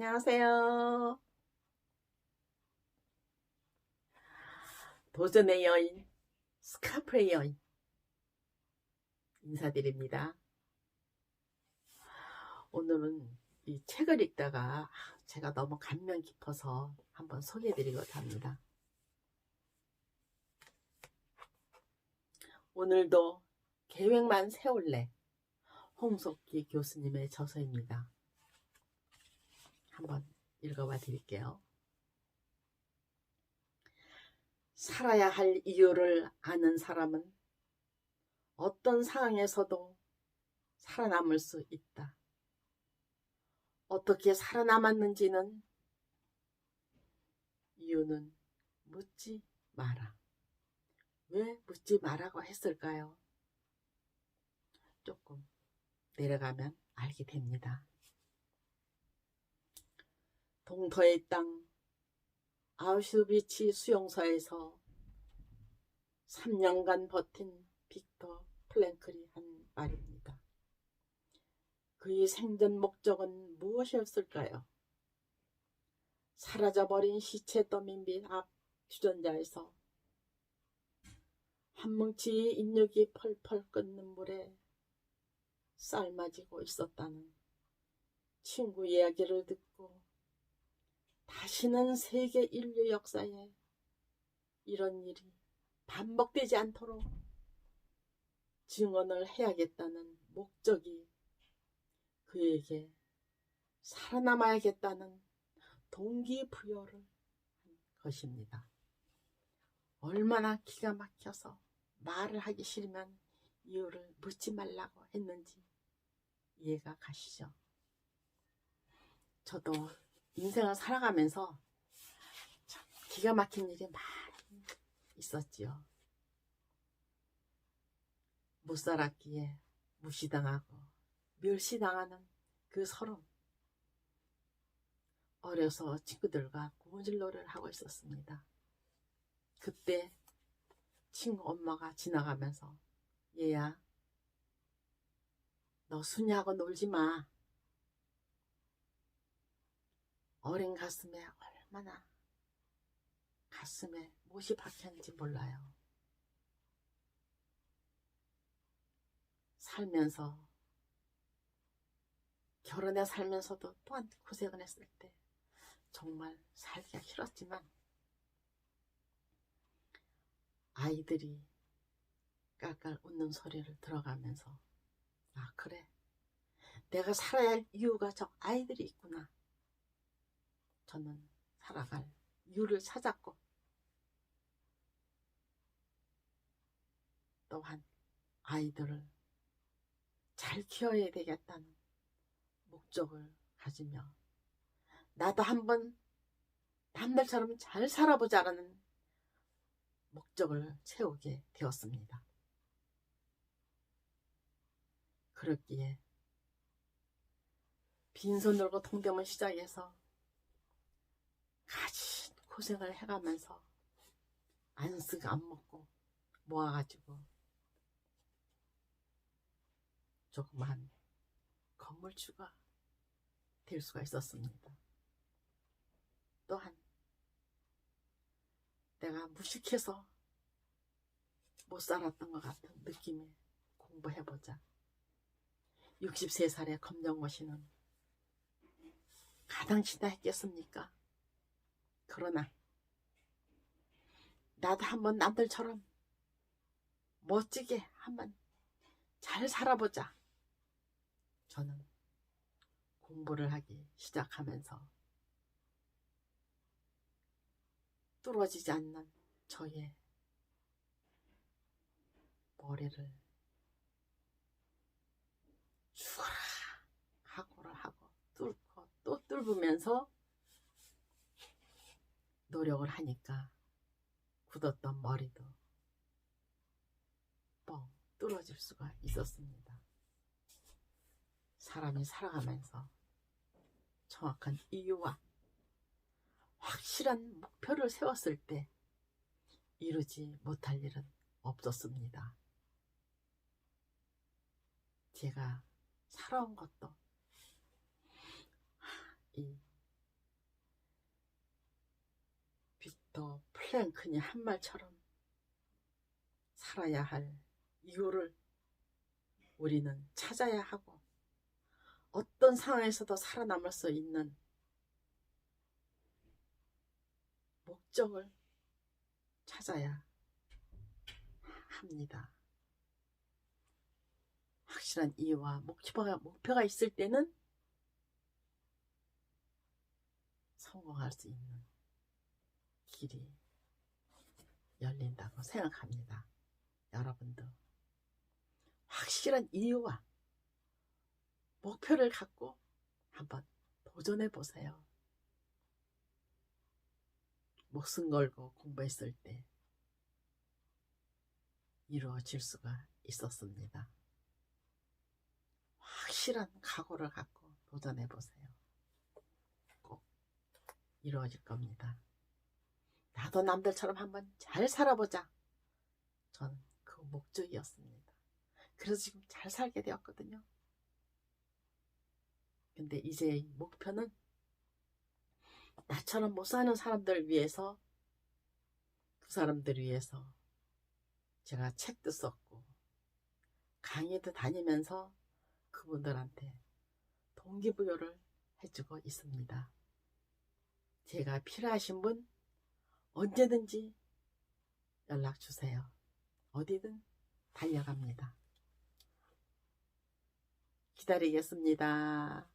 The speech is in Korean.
안녕하세요. 도전의 여인, 스카프의 여인. 인사드립니다. 오늘은 이 책을 읽다가 제가 너무 감명 깊어서 한번 소개해드리고자 합니다. 오늘도 계획만 세울래. 홍석기 교수님의 저서입니다. 한번 읽어봐 드릴게요. 살아야 할 이유를 아는 사람은 어떤 상황에서도 살아남을 수 있다. 어떻게 살아남았는지는 이유는 묻지 마라. 왜 묻지 마라고 했을까요? 조금 내려가면 알게 됩니다. 동터의 땅 아우슈비치 수용소에서 3년간 버틴 빅터 플랭클이 한 말입니다. 그의 생전 목적은 무엇이었을까요? 사라져버린 시체 더미 및앞 주전자에서 한 뭉치의 인육이 펄펄 끓는 물에 삶아지고 있었다는 친구 이야기를 듣고 다시는 세계 인류 역사에 이런 일이 반복되지 않도록 증언을 해야겠다는 목적이 그에게 살아남아야겠다는 동기부여를 한 것입니다. 얼마나 기가 막혀서 말을 하기 싫으면 이유를 묻지 말라고 했는지 이해가 가시죠? 저도 인생을 살아가면서 참 기가 막힌 일이 많이 있었지요. 못 살았기에 무시당하고 멸시당하는 그 서름. 어려서 친구들과 고무줄놀이를 하고 있었습니다. 그때 친구 엄마가 지나가면서 얘야 너 순이하고 놀지 마. 어린 가슴에 얼마나 가슴에 못이 박혔는지 몰라요. 살면서 결혼해 살면서도 또한 고생을 했을 때 정말 살기가 싫었지만 아이들이 깔깔 웃는 소리를 들어가면서 아 그래 내가 살아야 할 이유가 저 아이들이 있구나 저는 살아갈 이유를 찾았고 또한 아이들을 잘 키워야 되겠다는 목적을 가지며 나도 한번 남들처럼 잘 살아보자라는 목적을 채우게 되었습니다. 그렇기에 빈손 들고 통대문 시작해서 가진 고생을 해가면서 안 쓰고 안 먹고 모아가지고 조그만 건물주가 될 수가 있었습니다. 또한 내가 무식해서 못 살았던 것 같은 느낌에 공부해보자. 63살의 검정고 씨는 가당치나 했겠습니까? 그러나 나도 한번 남들처럼 멋지게 한번 잘 살아보자. 저는 공부를 하기 시작하면서 뚫어지지 않는 저의 머리를 죽어라 하고를 하고 뚫고 또 뚫으면서 노력을 하니까 굳었던 머리도 뻥 뚫어질 수가 있었습니다. 사람이 살아가면서 정확한 이유와 확실한 목표를 세웠을 때 이루지 못할 일은 없었습니다. 제가 살아온 것도 이 빅터 플랭크니 한 말처럼 살아야 할 이유를 우리는 찾아야 하고 어떤 상황에서도 살아남을 수 있는 목적을 찾아야 합니다. 확실한 이유와 목표가, 목표가 있을 때는 성공할 수 있는 길이 열린다고 생각합니다. 여러분도 확실한 이유와 목표를 갖고 한번 도전해 보세요. 목숨 걸고 공부했을 때 이루어질 수가 있었습니다. 확실한 각오를 갖고 도전해 보세요. 꼭 이루어질 겁니다. 나도 남들처럼 한번 잘 살아보자. 저는 그 목적이었습니다. 그래서 지금 잘 살게 되었거든요. 근데 이제 목표는 나처럼 못 사는 사람들 위해서 그 사람들 위해서 제가 책도 썼고 강의도 다니면서 그분들한테 동기부여를 해주고 있습니다. 제가 필요하신 분 언제든지 연락 주세요. 어디든 달려갑니다. 기다리겠습니다.